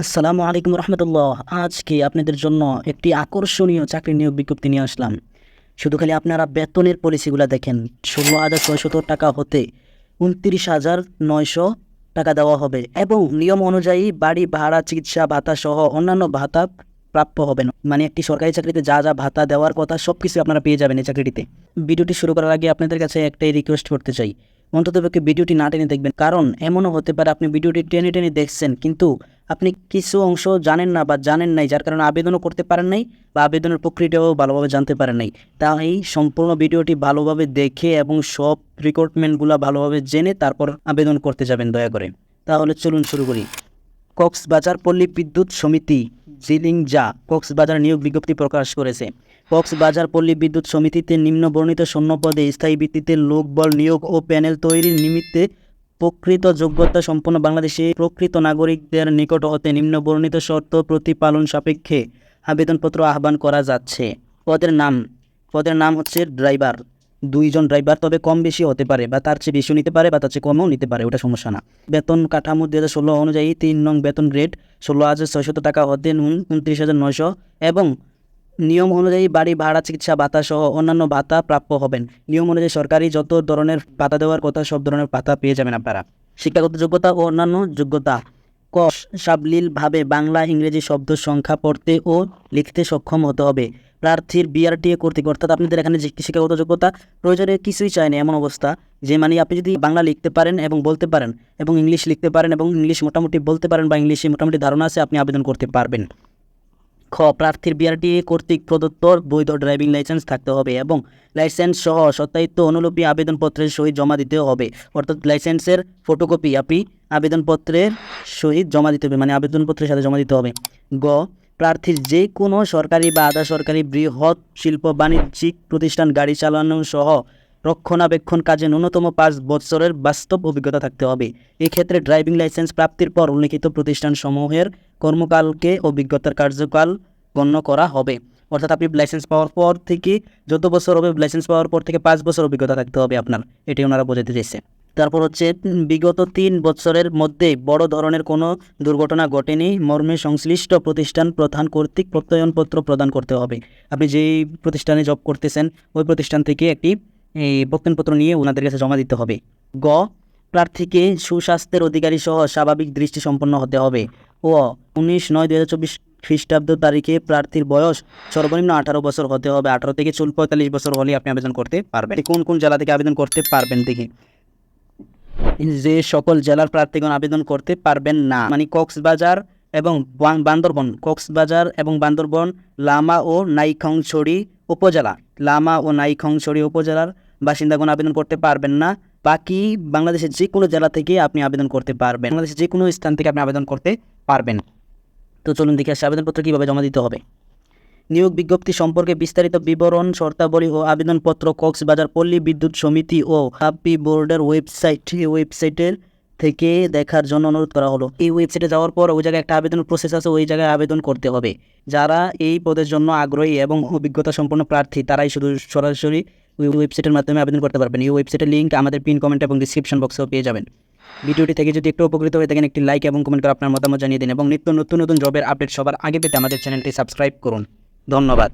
আসসালামু আলাইকুম রহমতুল্লাহ। আজকে আপনাদের জন্য একটি আকর্ষণীয় চাকরি নিয়োগ বিজ্ঞপ্তি নিয়ে আসলাম। শুধু খালি আপনারা বেতনের পলিসিগুলো দেখেন, ষোলো হাজার ছয়শত টাকা হতে উনত্রিশ হাজার নয়শো টাকা দেওয়া হবে এবং নিয়ম অনুযায়ী বাড়ি ভাড়া, চিকিৎসা, ভাতা সহ অন্যান্য ভাতা প্রাপ্য হবেন মানে একটি সরকারি চাকরিতে যা যা ভাতা দেওয়ার কথা সব কিছু আপনারা পেয়ে যাবেন এই চাকরিটিতে। ভিডিওটি শুরু করার আগে আপনাদের কাছে একটাই রিকোয়েস্ট করতে চাই। অন্ততপক্ষে ভিডিওটি না টেনে দেখবেন, কারণ এমনও হতে পারে আপনি ভিডিওটি টেনে টেনে দেখছেন, কিন্তু আপনি কিছু অংশ জানেন না বা জানেন নাই, যার কারণে আবেদনও করতে পারেন নাই বা আবেদনের প্রক্রিয়াটাও ভালোভাবে জানতে পারেন নাই। তাই সম্পূর্ণ ভিডিওটি ভালোভাবে দেখে এবং সব রিক্রুটমেন্টগুলো ভালোভাবে জেনে তারপর আবেদন করতে যাবেন দয়া করে। তাহলে চলুন শুরু করি। কক্সবাজার পল্লী বিদ্যুৎ সমিতি জিলিং যা কক্সবাজার নিয়োগ বিজ্ঞপ্তি প্রকাশ করেছে। কক্সবাজার পল্লী বিদ্যুৎ সমিতিতে নিম্ন বর্ণিত শূন্য পদে স্থায়ী ভিত্তিতে লোকবল নিয়োগ ও প্যানেল তৈরির নিমিত্তে প্রকৃত যোগ্যতা সম্পন্ন বাংলাদেশে প্রকৃত নাগরিকদের নিকট হতে নিম্ন বর্ণিত শর্ত প্রতিপালন সাপেক্ষে আবেদনপত্র আহ্বান করা যাচ্ছে। পদের নাম পদের নাম হচ্ছে ড্রাইভার। দুইজন ড্রাইভার তবে কম বেশি হতে পারে বা তার চেয়ে বেশিও নিতে পারে বা তার চেয়ে কমও নিতে পারে, ওটা সমস্যা না। বেতন কাঠামো দু হাজার ষোলো অনুযায়ী তিন নং বেতন গ্রেড ষোলো হাজার ছয়শত টাকা হতে উন- উনত্রিশ হাজার নয়শো এবং নিয়ম অনুযায়ী বাড়ি, ভাড়া, চিকিৎসা, ভাতা সহ অন্যান্য ভাতা প্রাপ্য হবেন। নিয়ম অনুযায়ী সরকারি যত ধরনের ভাতা দেওয়ার কথা, সব ধরনের ভাতা পেয়ে যাবেন আপনারা। শিক্ষাগত যোগ্যতা ও অন্যান্য যোগ্যতা। ক, সাবলীলভাবে বাংলা, ইংরেজি শব্দ সংখ্যা পড়তে ও লিখতে সক্ষম হতে হবে। প্রার্থীর বিআরটিএ কর্তৃক, অর্থাৎ আপনাদের এখানে যে শিক্ষাগত যোগ্যতা প্রয়োজনে কিছুই চায় না, এমন অবস্থা। যে মানে আপনি যদি বাংলা লিখতে পারেন এবং বলতে পারেন এবং ইংলিশ লিখতে পারেন এবং ইংলিশ মোটামুটি বলতে পারেন বা ইংলিশে মোটামুটি ধারণা আছে, আপনি আবেদন করতে পারবেন। খ, প্রার্থীর বিআরটিএ কর্তৃক প্রদত্ত বৈধ ড্রাইভিং লাইসেন্স থাকতে হবে এবং লাইসেন্স সহ সত্যায়িত অনুলিপি আবেদনপত্রের সহিত জমা দিতে হবে। অর্থাৎ লাইসেন্সের ফটোকপি আপনি আবেদনপত্রের সহিত জমা দিতে হবে মানে আবেদনপত্রের সাথে জমা দিতে হবে। গ, প্রার্থীর যে কোনো সরকারি বা আধা সরকারি বৃহৎ শিল্প বাণিজ্যিক প্রতিষ্ঠান গাড়ি চালানো সহ রক্ষণাবেক্ষণ কাজে ন্যূনতম পাঁচ বছরের বাস্তব অভিজ্ঞতা থাকতে হবে। এক্ষেত্রে ড্রাইভিং লাইসেন্স প্রাপ্তির পর উল্লিখিত প্রতিষ্ঠানসমূহের কর্মকালকে অভিজ্ঞতার কার্যকাল গণ্য করা হবে। অর্থাৎ আপনি লাইসেন্স পাওয়ার পর থেকে যত বছর হবে, লাইসেন্স পাওয়ার পর থেকে পাঁচ বছর অভিজ্ঞতা থাকতে হবে আপনার। এটি ওনারা বোঝাতে চাইছে তারপর হচ্ছে, বিগত তিন বছরের মধ্যে বড় ধরনের কোনো দুর্ঘটনা ঘটেনি। মর্মে সংশ্লিষ্ট প্রতিষ্ঠান প্রধান কর্তৃক প্রত্যয়নপত্র প্রদান করতে হবে। আপনি যেই প্রতিষ্ঠানে জব করতেছেন, ওই প্রতিষ্ঠান থেকে একটি প্রত্যয়নপত্র নিয়ে ওনাদের কাছে জমা দিতে হবে। গ, প্রার্থীকে সুস্বাস্থ্যের অধিকারী সহ স্বাভাবিক দৃষ্টি সম্পন্ন হতে হবে। ও, উনিশ নয় দু হাজার চব্বিশ খ্রিস্টাব্দ তারিখে প্রার্থীর বয়স সর্বনিম্ন আঠারো বছর হতে হবে। আঠারো থেকে চুল পঁয়তাল্লিশ বছর হলে আপনি আবেদন করতে পারবেন। কোন কোন জেলা থেকে আবেদন করতে পারবেন দেখি। যে সকল জেলার প্রার্থীগণ আবেদন করতে পারবেন না মানে কক্সবাজার এবং বান্দরবন, কক্সবাজার এবং বান্দরবন, লামা ও নাইখংছড়ি উপজেলা। লামা ও নাইখংছড়ি উপজেলার বাসিন্দাগণ আবেদন করতে পারবেন না। বাকি বাংলাদেশের যে কোনো জেলা থেকে আপনি আবেদন করতে পারবেন। বাংলাদেশের যে কোনো স্থান থেকে আপনি আবেদন করতে পারবেন। তো চলুন দেখে আসি আবেদনপত্র কীভাবে জমা দিতে হবে। নিয়োগ বিজ্ঞপ্তি সম্পর্কে বিস্তারিত বিবরণ, শর্তাবলী ও আবেদনপত্র কক্সবাজার পল্লী বিদ্যুৎ সমিতি ও হাপি বোর্ডের ওয়েবসাইট। ওয়েবসাইটের থেকে দেখার জন্য অনুরোধ করা হলো। এই ওয়েবসাইটে যাওয়ার পর ওই জায়গায় একটা আবেদন প্রসেস আছে, ওই জায়গায় আবেদন করতে হবে। যারা এই পদের জন্য আগ্রহী এবং অভিজ্ঞতা সম্পন্ন প্রার্থী, তারাই শুধু সরাসরি ওই ওয়েবসাইটের মাধ্যমে আবেদন করতে পারবেন। এই ওয়েবসাইটের লিঙ্ক আমাদের পিন কমেন্ট এবং ডিসক্রিপশন বক্সেও পেয়ে যাবেন। ভিডিওটি থেকে যদি একটু উপকৃত হয়ে থাকেন, একটি লাইক এবং কমেন্ট করে আপনার মতামত জানিয়ে দিন এবং নিত্য নতুন নতুন জবের আপডেট সবার আগে পেতে আমাদের চ্যানেলটি সাবস্ক্রাইব করুন। ধন্যবাদ।